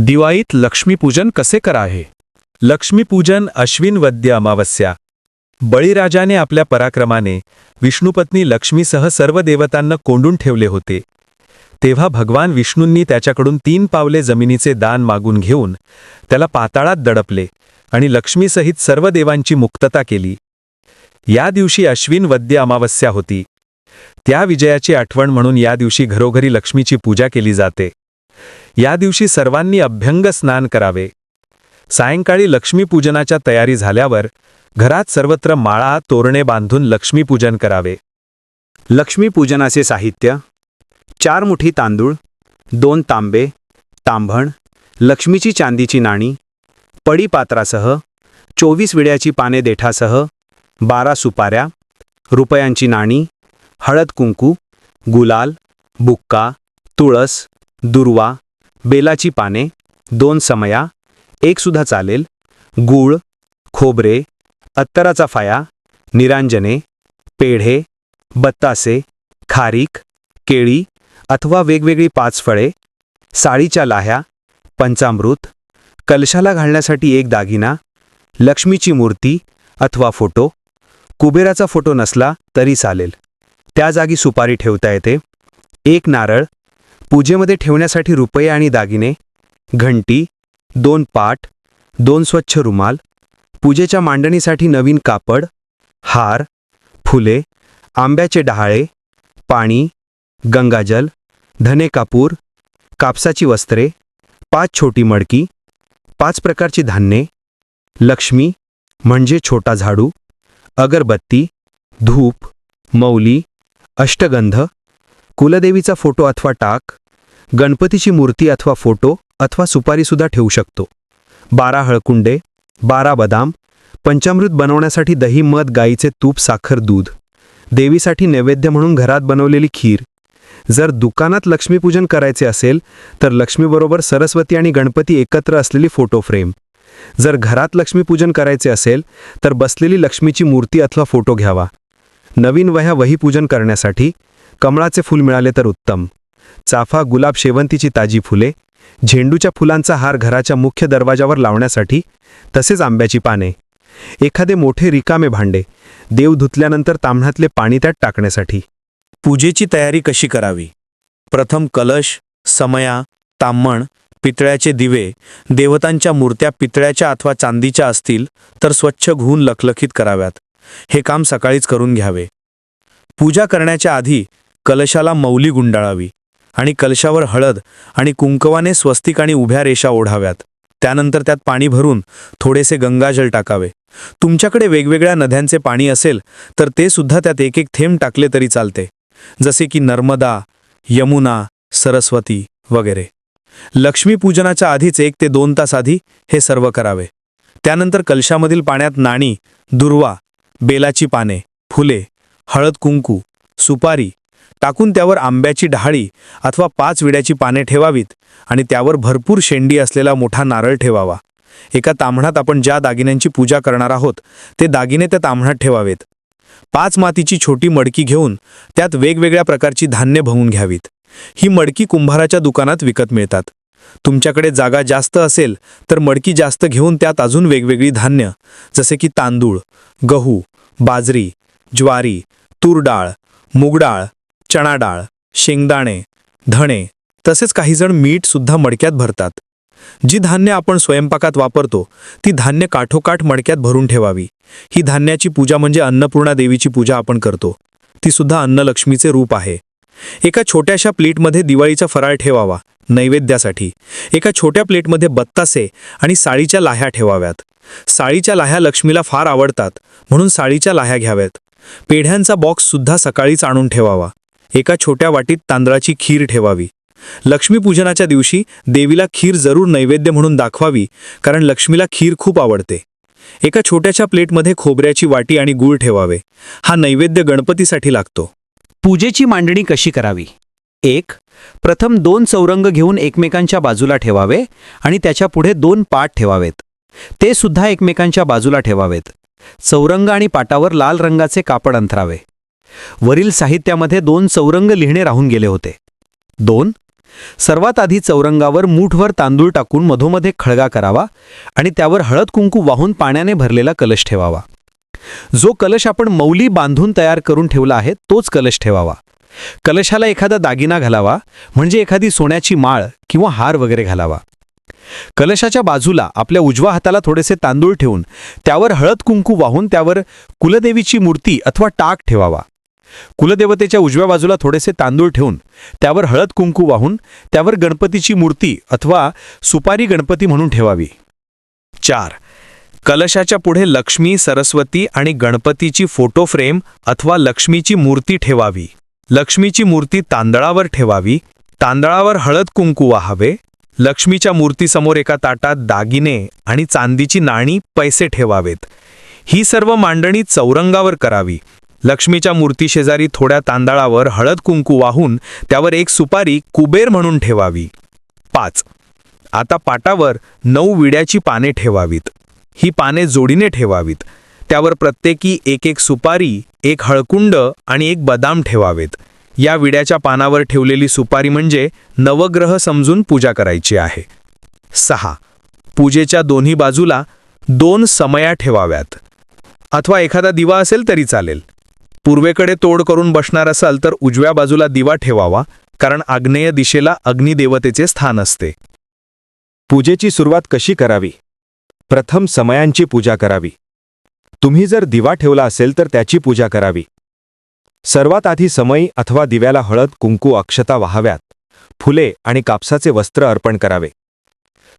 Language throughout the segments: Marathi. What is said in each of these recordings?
दिवाळीत लक्ष्मीपूजन कसे करावे? लक्ष्मीपूजन अश्विन वद्य अमावस्या. बळीराजाने आपल्या पराक्रमाने विष्णुपत्नी लक्ष्मीसह सर्व देवतांना कोंडून ठेवले होते. तेव्हा भगवान विष्णूंनी त्याच्याकडून तीन पावले जमिनीचे दान मागून घेऊन त्याला पाताळात दडपले आणि लक्ष्मीसहित सर्व देवांची मुक्तता केली. या दिवशी अश्विन वद्य अमावस्या होती. त्या विजयाची आठवण म्हणून या दिवशी घरोघरी लक्ष्मीची पूजा केली जाते. या दिवशी सर्वांनी अभ्यंग स्नान करावे. सायंकाळी लक्ष्मीपूजनाच्या तयारी झाल्यावर घरात सर्वत्र माळा तोरणे बांधून लक्ष्मीपूजन करावे. लक्ष्मीपूजनाचे साहित्य चार मुठी तांदूळ दोन तांबे तांभण लक्ष्मीची चांदीची नाणी पडीपात्रासह चोवीस विड्याची पाने देठासह बारा सुपाऱ्या रुपयांची नाणी हळद कुंकू गुलाल बुक्का तुळस दुर्वा बेलाची पाने दोन समया एक सुद्धा चालेल गूळ खोबरे अत्तराचा फाया निरांजने पेढे बत्तासे खारीक केळी अथवा वेगवेगळी पाच फळे साळीच्या लाह्या पंचामृत कलशाला घालण्यासाठी एक दागिना लक्ष्मीची मूर्ती अथवा फोटो कुबेराचा फोटो नसला तरी चालेल. त्या जागी सुपारी ठेवता येते. एक नारळ पूजेमध्ये ठेवण्यासाठी रुपये आणि दागिने घंटी दोन पाट दोन स्वच्छ रुमाल पूजेच्या मांडणीसाठी नवीन कापड हार फुले आंब्याचे डहाळे पाणी गंगाजल धने कापूर कापसाची वस्त्रे पाच छोटी मडकी पाच प्रकारची धान्ये लक्ष्मी म्हणजे छोटा झाडू अगरबत्ती धूप मौली अष्टगंध कुलदेवीचा फोटो अथवा टाक गणपतीची मूर्ती अथवा फोटो अथवा सुपारीसुद्धा ठेवू शकतो. बारा हळकुंडे बारा बदाम पंचामृत बनवण्यासाठी दही मध गाईचे तूप साखर दूध. देवीसाठी नैवेद्य म्हणून घरात बनवलेली खीर. जर दुकानात लक्ष्मीपूजन करायचे असेल तर लक्ष्मीबरोबर सरस्वती आणि गणपती एकत्र असलेली फोटो फ्रेम. जर घरात लक्ष्मीपूजन करायचे असेल तर बसलेली लक्ष्मीची मूर्ती अथवा फोटो घ्यावा. नवीन वह्या वहीपूजन करण्यासाठी कमळाचे फूल मिळाले तर उत्तम. चाफा गुलाब शेवंतीची ताजी फुले झेंडूच्या फुलांचा हार घराच्या मुख्य दरवाजावर लावण्यासाठी तसेच आंब्याची पाने. एखादे मोठे रिकामे भांडे देव धुतल्यानंतर तांबणातले पाणी त्यात टाकण्यासाठी. पूजेची तयारी कशी करावी? प्रथम कलश समया तांबण पितळ्याचे दिवे देवतांच्या मूर्त्या पितळ्याच्या अथवा चांदीच्या असतील तर स्वच्छ घुवून लखलखीत कराव्यात. हे काम सकाळीच करून घ्यावे. पूजा करण्याच्या आधी कलशाला मौली गुंडाळावी आणि कलशावर हळद आणि कुंकवाने स्वस्तिक आणि उभ्या रेषा ओढाव्यात. त्यानंतर त्यात पाणी भरून थोडेसे गंगाजल टाकावे. तुमच्याकडे वेगवेगळ्या नद्यांचे पाणी असेल तर ते सुद्धा त्यात एक एक थेंब टाकले तरी चालते जसे की नर्मदा यमुना सरस्वती वगैरे. लक्ष्मीपूजनाच्या आधीच एक ते दोन तास आधी हे सर्व करावे. त्यानंतर कलशामधील पाण्यात नाणी दुर्वा बेलाची पाने फुले हळद कुंकू सुपारी टाकून त्यावर आंब्याची डहाळी अथवा पाच विड्याची पाने ठेवावीत आणि त्यावर भरपूर शेंडी असलेला मोठा नारळ ठेवावा. एका तांबणात आपण ज्या दागिन्यांची पूजा करणार आहोत ते दागिने त्या तांबणात ठेवावेत. पाच मातीची छोटी मडकी घेऊन त्यात वेगवेगळ्या प्रकारची धान्य भवून घ्यावीत. ही मडकी कुंभाराच्या दुकानात विकत मिळतात. तुमच्याकडे जागा जास्त असेल तर मडकी जास्त घेऊन त्यात अजून वेगवेगळी धान्य जसे की तांदूळ गहू बाजरी ज्वारी तूर डाळ मूगडाळ चणा डाळ शेंगदाणे धणे तसेच काहीजण मीठ सुद्धा मडक्यात भरतात. जी धान्य आपण स्वयंपाकात वापरतो ती धान्य काठोकाठ मडक्यात भरून ठेवावी. ही धान्याची पूजा म्हणजे अन्नपूर्णा देवीची पूजा आपण करतो. ती सुद्धा अन्नलक्ष्मीचे रूप आहे. एका छोट्याशा प्लेटमध्ये दिवाळीचा फराळ ठेवावा नैवेद्यासाठी. एका छोट्या प्लेटमध्ये बत्तासे आणि साळीच्या लाह्या ठेवाव्यात. साळीच्या लाह्या लक्ष्मीला फार आवडतात म्हणून साळीच्या लाह्या घ्याव्यात. पेढ्यांचा बॉक्स सुद्धा सकाळीच आणून ठेवावा. एका छोट्या वाटीत तांदळाची खीर ठेवावी. लक्ष्मीपूजनाच्या दिवशी देवीला खीर जरूर नैवेद्य म्हणून दाखवावी कारण लक्ष्मीला खीर खूप आवडते. एका छोट्याशा प्लेटमध्ये खोबऱ्याची वाटी आणि गूळ ठेवावे. हा नैवेद्य गणपतीसाठी लागतो. पूजेची मांडणी कशी करावी? एक प्रथम दोन चौरंग घेऊन एकमेकांच्या बाजूला ठेवावे आणि त्याच्या पुढे दोन पाट ठेवावेत. ते सुद्धा एकमेकांच्या बाजूला ठेवावेत. चौरंग आणि पाटावर लाल रंगाचे कापड अंथरावे वरील साहित्यामध्ये दोन चौरंग लिहिणे राहून गेले होते. दोन सर्वात आधी चौरंगावर मूठभर तांदूळ टाकून मधोमध्ये खळगा करावा आणि त्यावर हळद कुंकू वाहून पाण्याने भरलेला कलश ठेवावा. जो कलश आपण मौली बांधून तयार करून ठेवला आहे तोच कलश ठेवावा. कलशाला एखादा दागिना घालावा म्हणजे एखादी सोन्याची माळ किंवा हार वगैरे घालावा. कलशाच्या बाजूला आपल्या उजव्या हाताला थोडेसे तांदूळ ठेवून त्यावर हळद कुंकू वाहून त्यावर कुलदेवीची मूर्ती अथवा टाक ठेवावा. कुलदेवतेच्या उजव्या बाजूला थोडेसे तांदूळ ठेवून त्यावर हळद कुंकू वाहून त्यावर गणपतीची मूर्ती अथवा सुपारी गणपती म्हणून ठेवावी. चार. कलशाच्या पुढे लक्ष्मी सरस्वती आणि गणपतीची फोटो फ्रेम अथवा लक्ष्मीची मूर्ती ठेवावी. लक्ष्मीची मूर्ती तांदळावर ठेवावी तांदळावर हळद कुंकू वाहावे लक्ष्मीच्या मूर्तीसमोर एका ताटात दागिने आणि चांदीची नाणी पैसे ठेवावेत. ही सर्व मांडणी चौरंगावर करावी. लक्ष्मीच्या मूर्तीशेजारी थोड्या तांदळावर हळद कुंकू वाहून त्यावर एक सुपारी कुबेर म्हणून ठेवावी. पाच. आता पाटावर नऊ विड्याची पाने ठेवावीत. ही पाने जोडीने ठेवावीत. त्यावर प्रत्येकी एक एक सुपारी एक हळकुंड आणि एक बदाम ठेवावेत. या विड्याच्या पानावर ठेवलेली सुपारी म्हणजे नवग्रह समजून पूजा करायची आहे. सहा. पूजेच्या दोन्ही बाजूला दोन समया ठेवाव्यात. अथवा एखादा दिवा असेल तरी चालेल. पूर्वेकडे तोड करून बसणार असाल तर उजव्या बाजूला दिवा ठेवावा कारण आग्नेय दिशेला अग्निदेवतेचे स्थान असते. पूजेची सुरुवात कशी करावी? प्रथम समयांची पूजा करावी. तुम्ही जर दिवा ठेवला असेल तर त्याची पूजा करावी. सर्वात आधी समयी अथवा दिव्याला हळद कुंकू अक्षता वाहाव्यात. फुले आणि कापसाचे वस्त्र अर्पण करावे.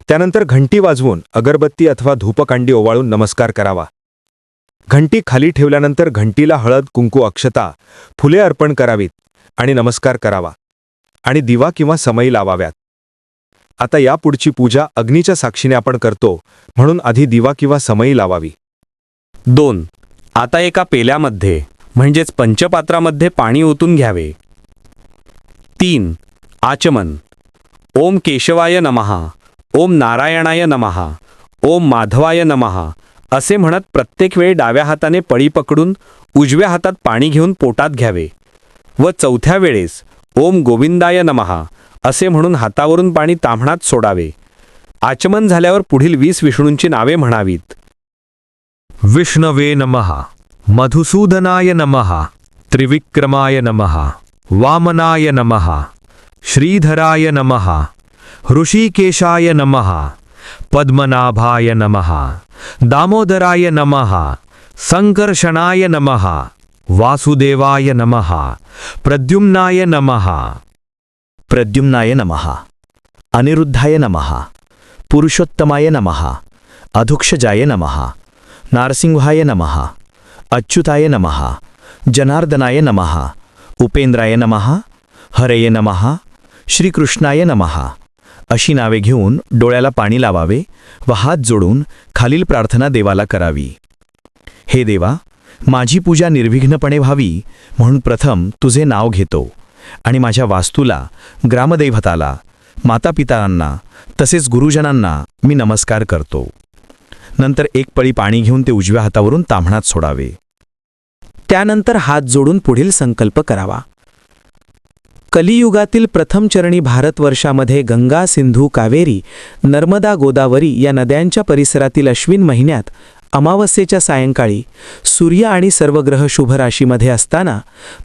त्यानंतर घंटी वाजवून अगरबत्ती अथवा धूपकांडी ओवाळून नमस्कार करावा. घंटी खाली ठेवल्यानंतर घंटीला हळद कुंकू अक्षता फुले अर्पण करावीत आणि नमस्कार करावा आणि दिवा किंवा समई लावाव्यात. आता यापुढची पूजा अग्नीच्या साक्षीने आपण करतो म्हणून आधी दिवा किंवा समई लावावी. दोन. आता एका पेल्यामध्ये म्हणजेच पंचपात्रामध्ये पाणी ओतून घ्यावे. तीन. आचमन. ओम केशवाय नमहा ओम नारायणाय नमहा ओम माधवाय नमहा असे म्हणत प्रत्येक वेळी डाव्या हाताने पळी पकडून उजव्या हातात पाणी घेऊन पोटात घ्यावे. व चौथ्या वेळेस ओम गोविंदाय नमहा असे म्हणून हातावरून पाणी तांबणात सोडावे. आचमन झाल्यावर पुढील वीस विष्णूंची नावे म्हणावीत. विष्णवे नमः मधुसूदनाय नमः त्रिविक्रमाय नमः वामनाय नमः श्रीधराय नमः ऋषिकेशाय नमः पद्मनाभाय नमः। दामोदराय नमः। संकर्षणाय नमः। वासुदेवाय नमः। प्रद्युम्नाय नमः। प्रद्युम्नाय नमः। अनिरुद्धाय नमः। पुरुषोत्तमाय नमः। अधुक्षजाय नमः। नारसिंहाय नमः। अच्युताय नमः। जनार्दनाय नमः। उपेंद्राय नमः। हरये नमः। श्रीकृष्णाय नमः। अशी नावे घेऊन डोळ्याला पाणी लावावे व हात जोडून खालील प्रार्थना देवाला करावी. हे देवा माझी पूजा निर्विघ्नपणे व्हावी म्हणून प्रथम तुझे नाव घेतो आणि माझ्या वास्तूला ग्रामदैवताला मातापितांना तसेच गुरुजनांना मी नमस्कार करतो. नंतर एक पळी पाणी घेऊन ते उजव्या हातावरून तांबणात सोडावे. त्यानंतर हात जोडून पुढील संकल्प करावा. कलियुगातील प्रथम चरणी भारतवर्षामध्ये गंगा सिंधू कावेरी नर्मदा गोदावरी या नद्यांच्या परिसरातील अश्विन महिन्यात अमावस्येच्या सायंकाळी सूर्य आणि सर्व ग्रह शुभ राशीमध्ये असताना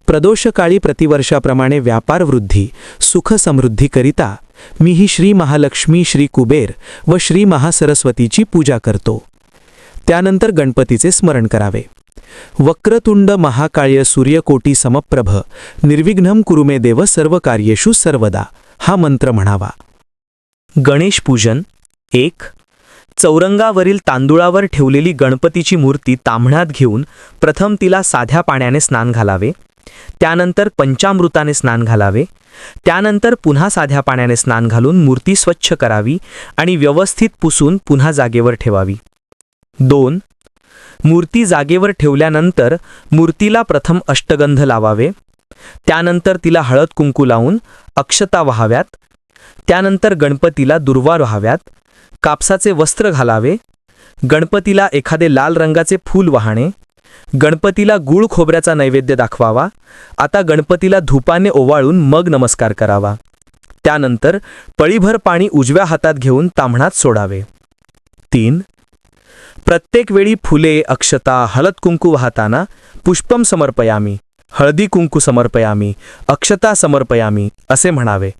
प्रदोषकाळी प्रतिवर्षाप्रमाणे व्यापारवृद्धी सुखसमृद्धीकरिता सुख समृद्धीकरिता मी ही श्री महालक्ष्मी श्री कुबेर व श्री महासरस्वतीची पूजा करतो. त्यानंतर गणपतीचे स्मरण करावे. वक्रतुंड महाकाय सूर्यकोटी समप्रभ निर्विघ्नम कुरुमे देव सर्व कार्येषु सर्वदा. हा मंत्र म्हणावा. गणेश पूजन एक. चौरंगावरील तांदुळावर ठेवलेली गणपतीची मूर्ती ताम्हण्यात घेऊन प्रथम तिला साध्या पाण्याने स्नान घालावे. त्यानंतर पंचामृताने स्नान घालावे. त्यानंतर पुन्हा साध्या पाण्याने स्नान घालून मूर्ती स्वच्छ करावी आणि व्यवस्थित पुसून पुन्हा जागेवर ठेवावी. दोन. मूर्ती जागेवर ठेवल्यानंतर मूर्तीला प्रथम अष्टगंध लावावे त्यानंतर तिला हळद कुंकू लावून अक्षता व्हाव्यात त्यानंतर गणपतीला दुर्वा व्हाव्यात कापसाचे वस्त्र घालावे गणपतीला एखादे लाल रंगाचे फूल वाहणे गणपतीला गूळ खोबऱ्याचा नैवेद्य दाखवावा आता गणपतीला धुपाने ओवाळून मग नमस्कार करावा त्यानंतर पळीभर पाणी उजव्या हातात घेऊन तांबणात सोडावे. तीन प्रत्येक वेळी फुले अक्षता हळद कुंकू वाहताना पुष्पम समर्पयामी हळदी कुंकू समर्पयामी अक्षता समर्पयामी असे म्हणावे.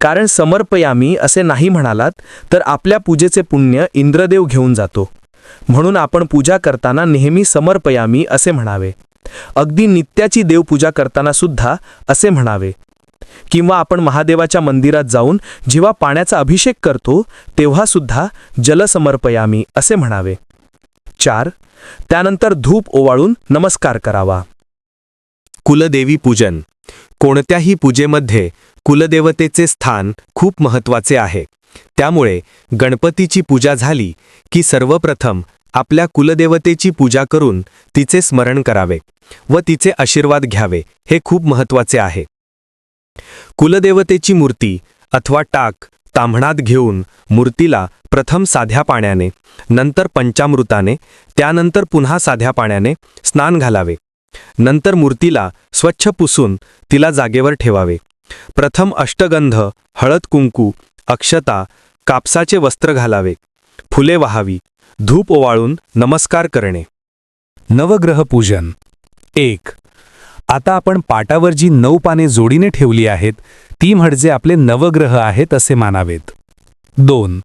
कारण समर्पयामी असे नाही म्हणालात तर आपल्या पूजेचे पुण्य इंद्रदेव घेऊन जातो. म्हणून आपण पूजा करताना नेहमी समर्पयामी असे म्हणावे. अगदी नित्याची देवपूजा करताना सुद्धा असे म्हणावे. किंवा आपण महादेवाच्या मंदिरात जाऊन जेव्हा पाण्याचा अभिषेक करतो तेव्हा सुद्धा जलसमर्पयामी असे म्हणावे. चार. त्यानंतर धूप ओवाळून नमस्कार करावा. कुलदेवी पूजन. कोणत्याही पूजेमध्ये कुलदेवतेचे स्थान खूप महत्त्वाचे आहे. त्यामुळे गणपतीची पूजा झाली की सर्वप्रथम आपल्या कुलदेवतेची पूजा करून तिचे स्मरण करावे व तिचे आशीर्वाद घ्यावे हे खूप महत्त्वाचे आहे. कुलदेवतेची मूर्ती अथवा टाक ताम्हणात घेऊन मूर्तीला प्रथम साध्या पाण्याने नंतर पंचामृताने त्यानंतर पुन्हा साध्या पाण्याने स्नान घालावे. नंतर मूर्तीला स्वच्छ पुसून तिला जागेवर ठेवावे. प्रथम अष्टगंध हळद कुंकू अक्षता कापसाचे वस्त्र घालावे. फुले वाहावी. धूप ओवाळून नमस्कार करणे. नवग्रह पूजन. एक. आता आपण पाटावर जी नऊ पाने जोडीने ठेवली आहेत ती म्हणजे आपले नवग्रह आहेत असे मानावेत. दोन.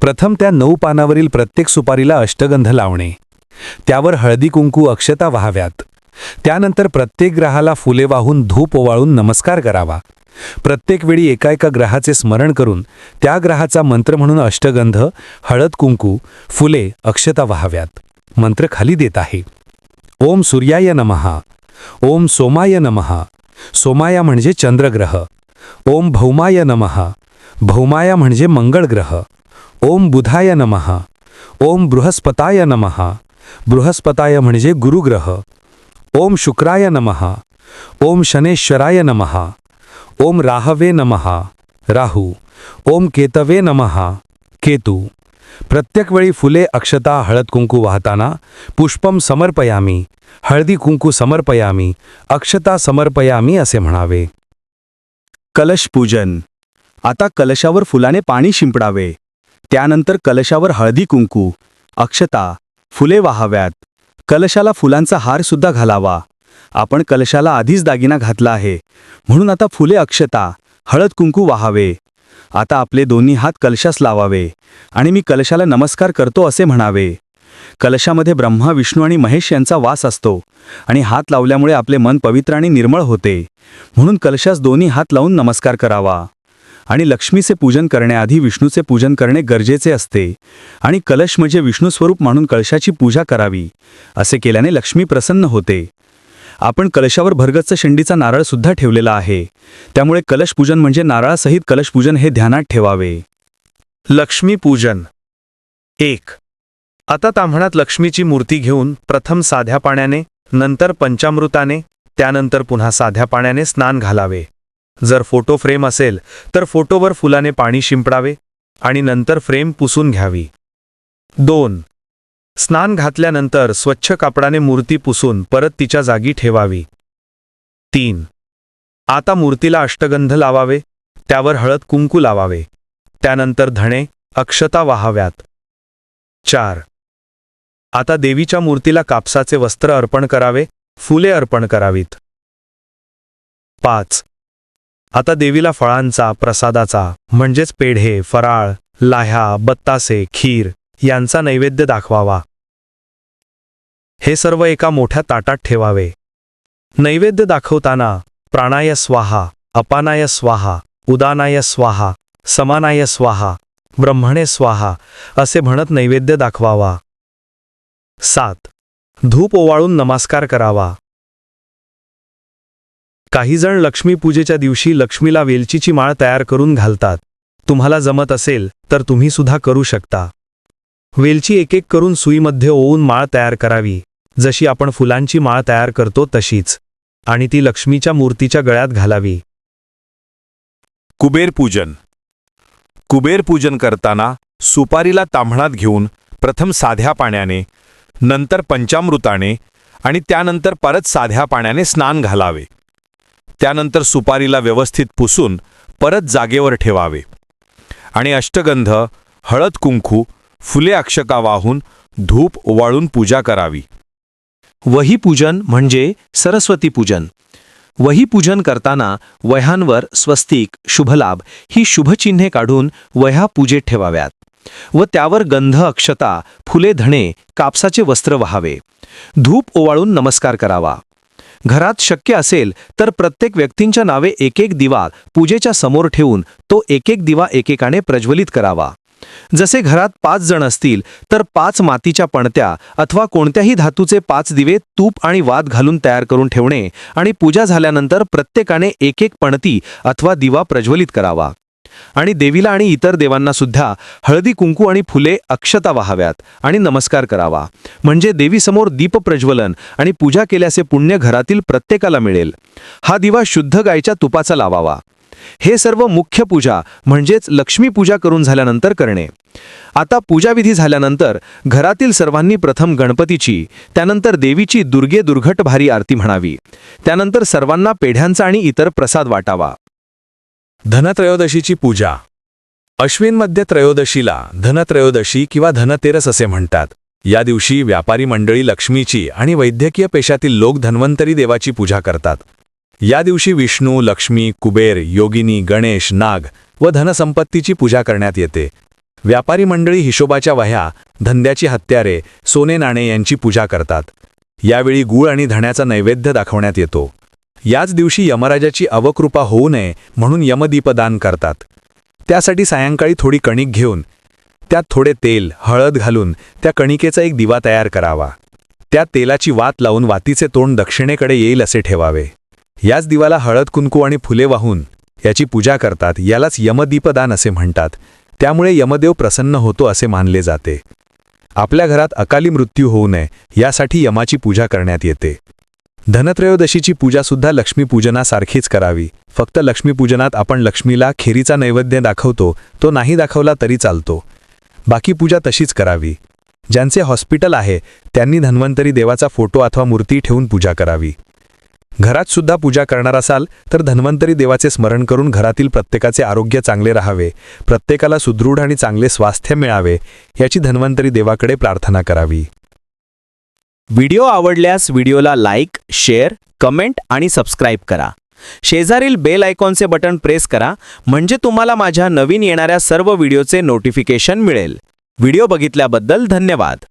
प्रथम त्या नऊ पानावरील प्रत्येक सुपारीला अष्टगंध लावणे. त्यावर हळदी कुंकू अक्षता व्हाव्यात. त्यानंतर प्रत्येक ग्रहाला फुले वाहून धूप ओवाळून नमस्कार करावा. प्रत्येक वेळी एका एका ग्रहाचे स्मरण करून त्या ग्रहाचा मंत्र म्हणून अष्टगंध हळद कुंकू फुले अक्षता व्हाव्यात. मंत्र खाली देत आहे. ओम सूर्याय नमहा ओम सोमाय नमहा सोमाया म्हणजे चंद्रग्रह. ओम भौमाय नमहा भौमाया म्हणजे मंगळग्रह ओम बुधाय नमहा ओम बृहस्पताय नमहा बृहस्पताय म्हणजे गुरुग्रह. ओम शुक्राय नमहा ओम शनेश्वराय नमहा ओम राहवे नमहा राहू. ओम केतवे नमहा केतू. प्रत्येक वेळी फुले अक्षता हळद कुंकू वाहताना पुष्पम समर्पयामी. हळदी कुंकू समर्पयामी. अक्षता समर्पयामी असे म्हणावे. कलश पूजन. आता कलशावर फुलाने पाणी शिंपडावे. त्यानंतर कलशावर हळदी कुंकू. अक्षता फुले वाहाव्यात. कलशाला फुलांचा हार सुद्धा घालावा. आपण कलशाला आधीच दागिना घातला आहे. म्हणून आता फुले अक्षता हळद कुंकू वाहावे. आता आपले दोन्ही हात कलशास लावावे. आणि मी कलशाला नमस्कार करतो असे म्हणावे. कलशामध्ये ब्रह्मा विष्णू आणि महेश यांचा वास असतो आणि हात लावल्यामुळे आपले मन पवित्र आणि निर्मळ होते. म्हणून कलशास दोन्ही हात लावून नमस्कार करावा. आणि लक्ष्मीचे पूजन करण्याआधी विष्णूचे पूजन करणे गरजेचे असते. आणि कलश म्हणजे विष्णू स्वरूप म्हणून कलशाची पूजा करावी असे केल्याने लक्ष्मी प्रसन्न होते. आपण कलशावर भरगच्च शेंडीचा नारळ सुद्धा ठेवलेला आहे. त्यामुळे कलश पूजन म्हणजे नारळासहित कलश पूजन हे ध्यानात ठेवावे. लक्ष्मी पूजन. एक. आता ताम्हणात लक्ष्मीची मूर्ती घेऊन प्रथम साध्या पाण्याने नंतर पंचामृताने त्यानंतर पुन्हा साध्या पाण्याने स्नान घालावे. जर फोटो फ्रेम असेल तर फोटोवर फुलाने पाणी शिंपडावे आणि नंतर फ्रेम पुसून घ्यावी. दोन. स्नान घातल्यानंतर स्वच्छ कापडाने मूर्ती पुसून परत तिच्या जागी ठेवावी. तीन. आता मूर्तीला अष्टगंध लावावे त्यावर हळद कुंकू लावावे त्यानंतर धणे अक्षता वाहाव्यात. चार. आता देवीच्या मूर्तीला कापसाचे वस्त्र अर्पण करावे फुले अर्पण करावीत. पाच. आता देवीला फळांचा प्रसादाचा म्हणजेच पेढे फराळ लाह्या बत्तासे खीर यांचा नैवेद्य दाखवावा. हे सर्व एका मोठ्या ताटात ठेवावे. नैवेद्य दाखवताना प्राणाय स्वाहा अपानाय स्वाहा उदानाय स्वाहा समानाय स्वाहा ब्रह्मणे स्वाहा असे म्हणत नैवेद्य दाखवावा. सात. धूप ओवाळून नमस्कार करावा. काहीजण लक्ष्मीपूजेच्या दिवशी लक्ष्मीला वेलचीची माळ तयार करून घालतात. तुम्हाला जमत असेल तर तुम्ही सुद्धा करू शकता. वेलची एक एक करून सुईमध्ये ओवून माळ तयार करावी. जशी आपण फुलांची माळ तयार करतो तशीच. आणि ती लक्ष्मीच्या मूर्तीच्या गळ्यात घालावी. कुबेर पूजन. कुबेर पूजन करताना सुपारीला तांबणात घेऊन प्रथम साध्या पाण्याने नंतर पंचामृताने आणि त्यानंतर परत साध्या पाण्याने स्नान घालावे. त्यानंतर सुपारीला व्यवस्थित पुसून परत जागेवर ठेवावे. आणि अष्टगंध हळद कुंकू फुले अक्षका वाहून धूप ओवाळून पूजा करावी. वहीपूजन म्हणजे सरस्वती पूजन. वहीपूजन करताना वह्यांवर स्वस्तिक शुभलाभ ही शुभचिन्हे काढून वह्या पूजेत ठेवाव्यात. व त्यावर गंध अक्षता फुले धणे कापसाचे वस्त्र व्हावे. धूप ओवाळून नमस्कार करावा. घरात शक्य असेल तर प्रत्येक व्यक्तींच्या नावे एक एक दिवा पूजेच्या समोर ठेवून तो एक एक दिवा एकेकाने प्रज्वलित करावा. जसे घरात पाच जण असतील तर पाच मातीच्या पणत्या अथवा कोणत्याही धातूचे पाच दिवे तूप आणि वाद घालून तयार करून ठेवणे आणि पूजा झाल्यानंतर प्रत्येकाने एक एक पणती अथवा दिवा प्रज्वलित करावा. आणि देवीला आणि इतर देवांना सुद्धा हळदी कुंकू आणि फुले अक्षता वाहाव्यात आणि नमस्कार करावा. म्हणजे देवीसमोर दीप प्रज्वलन आणि पूजा केल्याचे पुण्य घरातील प्रत्येकाला मिळेल. हा दिवा शुद्ध गायच्या तुपाचा लावावा. हे सर्व मुख्य पूजा म्हणजेच लक्ष्मी पूजा करून झाल्यानंतर करणे. आता पूजाविधी झाल्यानंतर घरातील सर्वांनी प्रथम गणपतीची त्यानंतर देवीची दुर्गे दुर्घट भारी आरती म्हणावी. त्यानंतर सर्वांना पेढ्यांचा आणि इतर प्रसाद वाटावा. धनत्रयोदशीची पूजा. अश्विनमध्ये त्रयोदशीला धनत्रयोदशी किंवा धनतेरस असे म्हणतात. या दिवशी व्यापारी मंडळी लक्ष्मीची आणि वैद्यकीय पेशातील लोक धन्वंतरी देवाची पूजा करतात. या दिवशी विष्णू लक्ष्मी कुबेर योगिनी गणेश नाग व धनसंपत्तीची पूजा करण्यात येते. व्यापारी मंडळी हिशोबाच्या वह्या धंद्याची हत्यारे सोने नाणे यांची पूजा करतात. यावेळी गूळ आणि धण्याचा नैवेद्य दाखवण्यात येतो. याच दिवशी यमराजाची अवकृपा होऊ नये म्हणून यमदीपदान करतात. त्यासाठी सायंकाळी थोडी कणिक घेऊन त्यात थोडे तेल हळद घालून त्या कणिकेचा एक दिवा तयार करावा. त्या तेलाची वात लावून वातीचे तोंड दक्षिणेकडे येईल असे ठेवावे. याच दिवाला हळद कुंकू आणि फुले वाहून याची पूजा करतात यालाच यमदीपदान असे म्हणतात. त्यामुळे यमदेव प्रसन्न होतो असे मानले जाते. आपल्या घरात अकाली मृत्यू होऊ नये यासाठी यमाची पूजा करण्यात येते. धनत्रयोदशीची पूजासुद्धा लक्ष्मीपूजनासारखीच करावी. फक्त लक्ष्मीपूजनात आपण लक्ष्मीला खेरीचा नैवेद्य दाखवतो तो नाही दाखवला तरी चालतो. बाकी पूजा तशीच करावी. ज्यांचे हॉस्पिटल आहे त्यांनी धन्वंतरी देवाचा फोटो अथवा मूर्ती ठेवून पूजा करावी. घरात सुद्धा पूजा करणार असाल तर धन्वंतरी देवाचे स्मरण करून घरातील प्रत्येकाचे आरोग्य चांगले राहावे प्रत्येकाला सुदृढ आणि चांगले स्वास्थ्य मिळावे याची धन्वंतरी देवाकडे प्रार्थना करावी. व्हिडिओ आवडल्यास व्हिडिओला लाईक शेअर कमेंट आणि सबस्क्राईब करा. शेजारील बेल आयकॉनचे बटन प्रेस करा म्हणजे तुम्हाला माझ्या नवीन येणाऱ्या सर्व व्हिडिओचे नोटिफिकेशन मिळेल. व्हिडिओ बघितल्याबद्दल धन्यवाद.